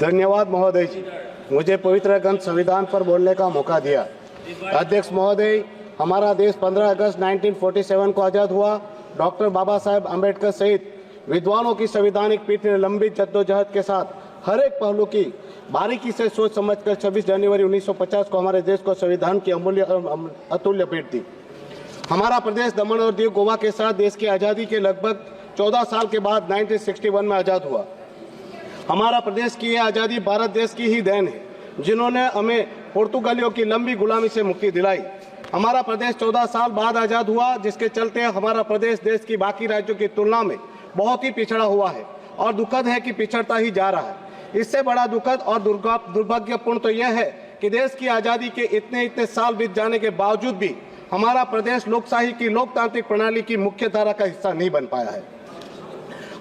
धन्यवाद, महोदय जी। मुझे पवित्र ग्रंथ संविधान पर बोलने का मौका दिया। अध्यक्ष महोदय, हमारा देश 15 अगस्त 1947 को आज़ाद हुआ। डॉक्टर बाबा साहेब अंबेडकर सहित विद्वानों की संवैधानिक पीठ ने लंबी जद्दोजहद के साथ हर एक पहलू की बारीकी से सोच समझकर 26 जनवरी 1950 को हमारे देश को संविधान की अमूल्य अतुल्य भेंट दी। हमारा प्रदेश दमन और दीव गोवा के साथ देश की आज़ादी के लगभग 14 साल के बाद 1961 में आज़ाद हुआ। हमारा प्रदेश की यह आज़ादी भारत देश की ही देन है, जिन्होंने हमें पुर्तगालियों की लंबी गुलामी से मुक्ति दिलाई। हमारा प्रदेश 14 साल बाद आज़ाद हुआ, जिसके चलते हमारा प्रदेश देश की बाकी राज्यों की तुलना में बहुत ही पिछड़ा हुआ है और दुखद है कि पिछड़ता ही जा रहा है। इससे बड़ा दुखद और दुर्भाग्यपूर्ण तो यह है कि देश की आज़ादी के इतने इतने साल बीत जाने के बावजूद भी हमारा प्रदेश लोकशाही की लोकतांत्रिक प्रणाली की मुख्य धारा का हिस्सा नहीं बन पाया है।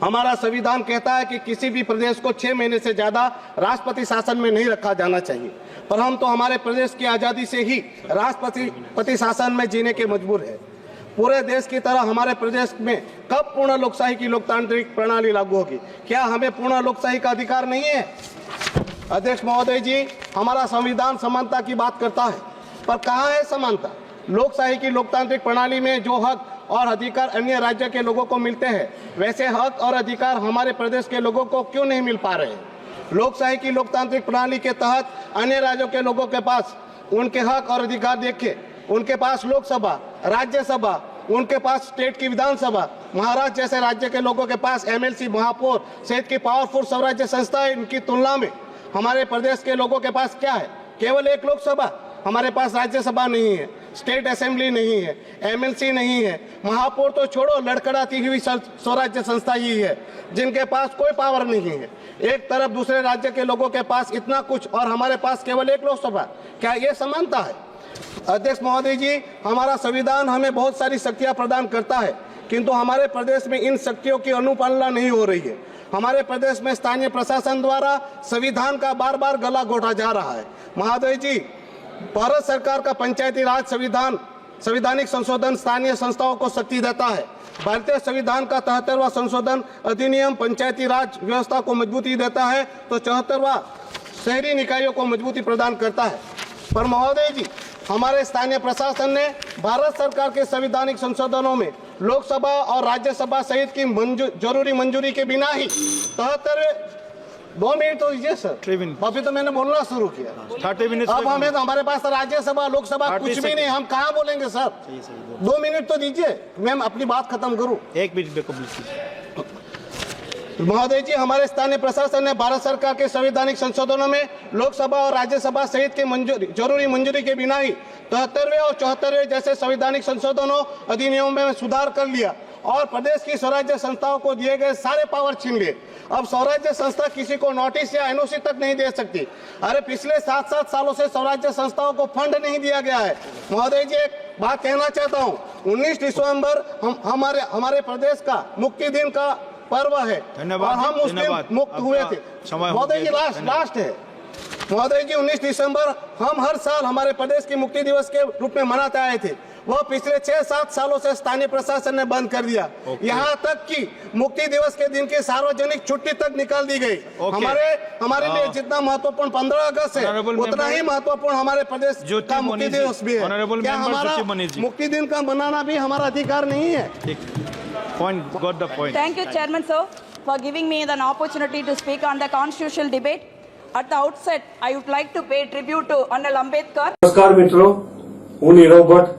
हमारा संविधान कहता है कि किसी भी प्रदेश को छह महीने से ज़्यादा राष्ट्रपति शासन में नहीं रखा जाना चाहिए। पर हम तो हमारे प्रदेश की आज़ादी से ही राष्ट्रपति पति शासन में जीने के मजबूर है। पूरे देश की तरह हमारे प्रदेश में कब पूर्ण लोकशाही की लोकतांत्रिक प्रणाली लागू होगी? क्या हमें पूर्ण लोकशाही का अधिकार नहीं है? अध्यक्ष महोदय जी, हमारा संविधान समानता की बात करता है, पर कहाँ है समानता? लोकशाही की लोकतांत्रिक प्रणाली में जो हक और अधिकार अन्य राज्य के लोगों को मिलते हैं, वैसे हक और अधिकार हमारे प्रदेश के लोगों को क्यों नहीं मिल पा रहे हैं? लोकशाही की लोकतांत्रिक प्रणाली के तहत अन्य राज्यों के लोगों के पास उनके हक और अधिकार देखे। उनके पास लोकसभा, राज्यसभा, उनके पास स्टेट की विधानसभा, महाराष्ट्र जैसे राज्य के लोगों के पास एमएलसी महापौर सहित की पावरफुल स्वराज्य संस्थाएँ इनकी तुलना में। हमारे प्रदेश के लोगों के पास क्या है? केवल एक लोकसभा? हमारे पास राज्यसभा नहीं है। स्टेट असेंबली नहीं है एमएलसी नहीं है। महापौर तो छोड़ो, लड़खड़ाती हुई स्वराज्य संस्था ही है, जिनके पास कोई पावर नहीं है। एक तरफ़ दूसरे राज्य के लोगों के पास इतना कुछ और हमारे पास केवल एक लोकसभा। क्या ये समानता है? अध्यक्ष महोदय जी, हमारा संविधान हमें बहुत सारी शक्तियाँ प्रदान करता है, किंतु हमारे प्रदेश में इन शक्तियों की अनुपालना नहीं हो रही है। हमारे प्रदेश में स्थानीय प्रशासन द्वारा संविधान का बार बार गला घोटा जा रहा है। महादेव जी भारत सरकार का पंचायती राज संविधान संविधानिक संशोधन स्थानीय संस्थाओं को शक्ति देता है। भारतीय संविधान का तिहत्तरवा संशोधन अधिनियम पंचायती राज व्यवस्था को मजबूती देता है तो चौहत्तरवा शहरी निकायों को मजबूती प्रदान करता है। पर महोदय जी हमारे स्थानीय प्रशासन ने भारत सरकार के संवैधानिक संशोधनों में लोकसभा और राज्यसभा सहित की मंजू, ज़रूरी मंजूरी के बिना ही तिहत्तर दो मिनट तो दीजिए सर। Three minutes. अभी तो मैंने बोलना शुरू किया। थर्टी मिनट्स अब हमें तो हमारे पास राज्यसभा लोकसभा कुछ भी नहीं हम कहाँ बोलेंगे सर? दो मिनट तो दीजिए मैं अपनी बात खत्म करूँ। एक मिनट में कंप्लीट कीजिए। महोदय जी हमारे स्थानीय प्रशासन ने भारत सरकार के संवैधानिक संशोधनों में लोकसभा और राज्यसभा सहित के मंजूरी ज़रूरी मंजूरी के बिना ही तिहत्तरवे और चौहत्तरवे जैसे संवैधानिक संशोधनों अधिनियमों में सुधार कर लिया। और प्रदेश की स्वराज्य संस्थाओं को दिए गए सारे पावर छीन लिए। अब स्वराज्य संस्था किसी को नोटिस या एनओसी तक नहीं दे सकती। अरे पिछले सात सात सालों से स्वराज्य संस्थाओं को फंड नहीं दिया गया है। महोदय जी एक बात कहना चाहता हूँ। 19 दिसंबर हम हमारे हमारे प्रदेश का मुक्ति दिन का पर्व है। और हम दिन मुक्त हुए थे। महोदय जी लास्ट लास्ट है। महोदय जी 19 दिसंबर हम हर साल हमारे प्रदेश की मुक्ति दिवस के रूप में मनाते आए थे। वह पिछले छह सात सालों से स्थानीय प्रशासन ने बंद कर दिया ओके। यहाँ तक कि मुक्ति दिवस के दिन की सार्वजनिक छुट्टी तक निकाल दी गई ओके। हमारे हमारे लिए हाँ। जितना महत्वपूर्ण पंद्रह अगस्त है Honorable उतना member- ही महत्वपूर्ण हमारे प्रदेश ज्योति का मुक्ति मनीष जी। दिवस भी है Honorable क्या member हमारा ज्योति मनीष जी। मुक्ति दिन का मनाना भी हमारा अधिकार नहीं है ठीक point got the point Thank you, Chairman, sir, for giving me an opportunity to speak on the constitutional debate. At the outset, I would like to pay tribute to Honorable Ambedkar. નમસ્કાર મિત્રો હું Nirav Bhatt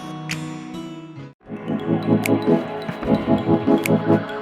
Thank you.